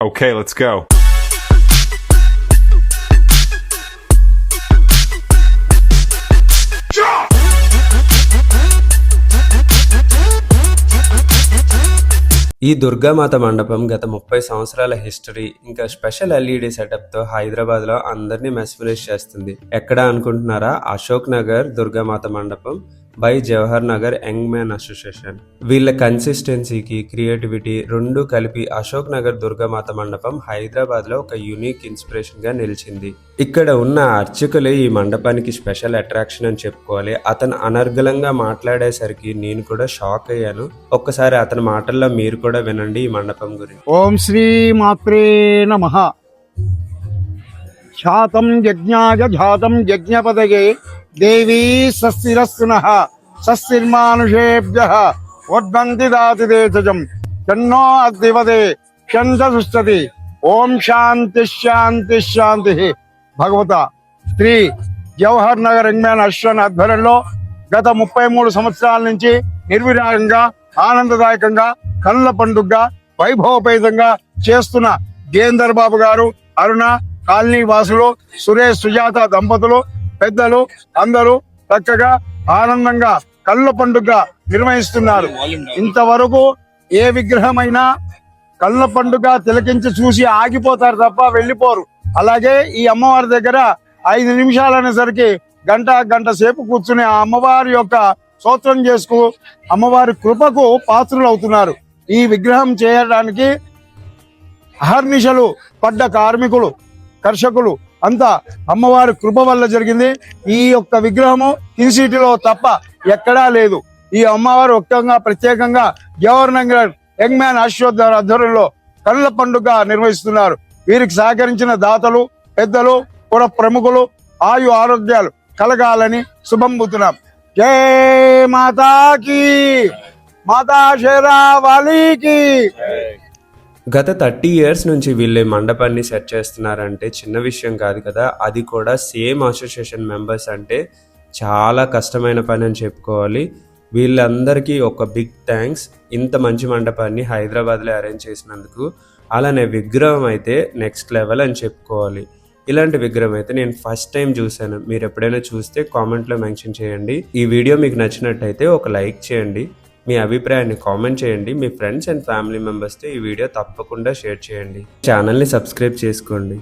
Okay, let's go. ఈ దుర్గామాత మండపం గత ముప్పై సంవత్సరాల హిస్టరీ ఇంకా స్పెషల్ ఎల్ఈడి సెటప్తో హైదరాబాద్లో అందరినీ మెస్మరైజ్ చేస్తుంది. ఎక్కడ అనుకుంటున్నారా? అశోక్ నగర్ దుర్గామాత మండపం. By Jawahar Nagar young man association. వీళ్ళ కన్సిస్టెన్సీకి క్రియేటివిటీ రెండు కలిపి అశోక్ నగర్ దుర్గామాత మండపం హైదరాబాద్లో ఒక యూనిక్ ఇన్స్పిరేషన్గా నిలిచింది. ఇక్కడ ఉన్న అర్చకులే ఈ మండపానికి స్పెషల్ అట్రాక్షన్ అని చెప్పుకోవాలి. అతను అనర్గలంగా మాట్లాడేసరికి నేను కూడా షాక్ అయ్యాను. ఒక్కసారి అతని మాటల్లో మీరు కూడా వినండి ఈ మండపం గురించి. ఓం శ్రీ మాత్రే నమ. ఖ్యాతం యజ్ఞాయ ఝాతం యజ్ఞపదగే దేవీ సస్తిరస్తున సస్తిర్మానుషేభ్య వర్ధంతి దాతి దేశజం తన్నో అద్దివదే చంద సుష్టతి. ఓం శాంతి శాంతి శాంతి. భగవత శ్రీ జవహర్ నగర్ యంగ్మ్యాన్ అశ్వన్ ఆధ్వర్యంలో గత ముప్పై మూడు సంవత్సరాల నుంచి నిర్విరాగంగా ఆనందదాయకంగా కళ్ళ పండుగగా వైభవపేతంగా చేస్తున్న గేందర్ బాబు గారు అరుణ కాలనీ వాసులు సురేష్ సుజాత దంపతులు పెద్దలు అందరూ చక్కగా ఆనందంగా కళ్ళ పండుగ నిర్వహిస్తున్నారు. ఇంతవరకు ఏ విగ్రహమైనా కళ్ళ పండుగ తిలకించి చూసి ఆగిపోతారు తప్ప వెళ్ళిపోరు. అలాగే ఈ అమ్మవారి దగ్గర ఐదు నిమిషాలు అనేసరికి గంట గంట సేపు కూర్చుని ఆ అమ్మవారి యొక్క స్తోత్రం చేసుకు అమ్మవారి కృపకు పాత్రులు అవుతున్నారు ఈ విగ్రహం చేయడానికి అహర్నిశలు పడ్డ కార్మికులు కర్షకులు అంతా అమ్మవారి కృప వల్ల జరిగింది. ఈ యొక్క విగ్రహము కిన్సిటీలో తప్ప ఎక్కడా లేదు. ఈ అమ్మవారు ఒక్కగా ప్రత్యేకంగా జవహర్ యంగ్ మ్యాన్ అశ్వత్ ఆధ్వర్యంలో కళ్ళ పండుగ నిర్వహిస్తున్నారు. వీరికి సహకరించిన దాతలు పెద్దలు పుర ప్రముఖులు ఆయు ఆరోగ్యాలు కలగాలని శుభంబుతున్నాం జై మాతాకి మాతా షేరావాలీకి గత థర్టీ ఇయర్స్ నుంచి వీళ్ళు మండపాన్ని సెట్ చేస్తున్నారంటే చిన్న విషయం కాదు కదా. అది కూడా సేమ్ అసోసియేషన్ మెంబర్స్ అంటే చాలా కష్టమైన పని అని చెప్పుకోవాలి. వీళ్ళందరికీ ఒక బిగ్ థ్యాంక్స్. ఇంత మంచి మండపాన్ని హైదరాబాద్లో అరేంజ్ చేసినందుకు. అలానే విగ్రహం అయితే నెక్స్ట్ లెవెల్ అని చెప్పుకోవాలి. ఇలాంటి విగ్రహం అయితే నేను ఫస్ట్ టైం చూశాను. మీరు ఎప్పుడైనా చూస్తే కామెంట్లో మెన్షన్ చేయండి. ఈ వీడియో మీకు నచ్చినట్టయితే ఒక లైక్ చేయండి. మీ అభిప్రాయాన్ని కామెంట్ చేయండి. మీ ఫ్రెండ్స్ అండ్ ఫ్యామిలీ మెంబర్స్తో ఈ వీడియో తప్పకుండా షేర్ చేయండి. ఛానల్ని సబ్స్క్రైబ్ చేసుకోండి.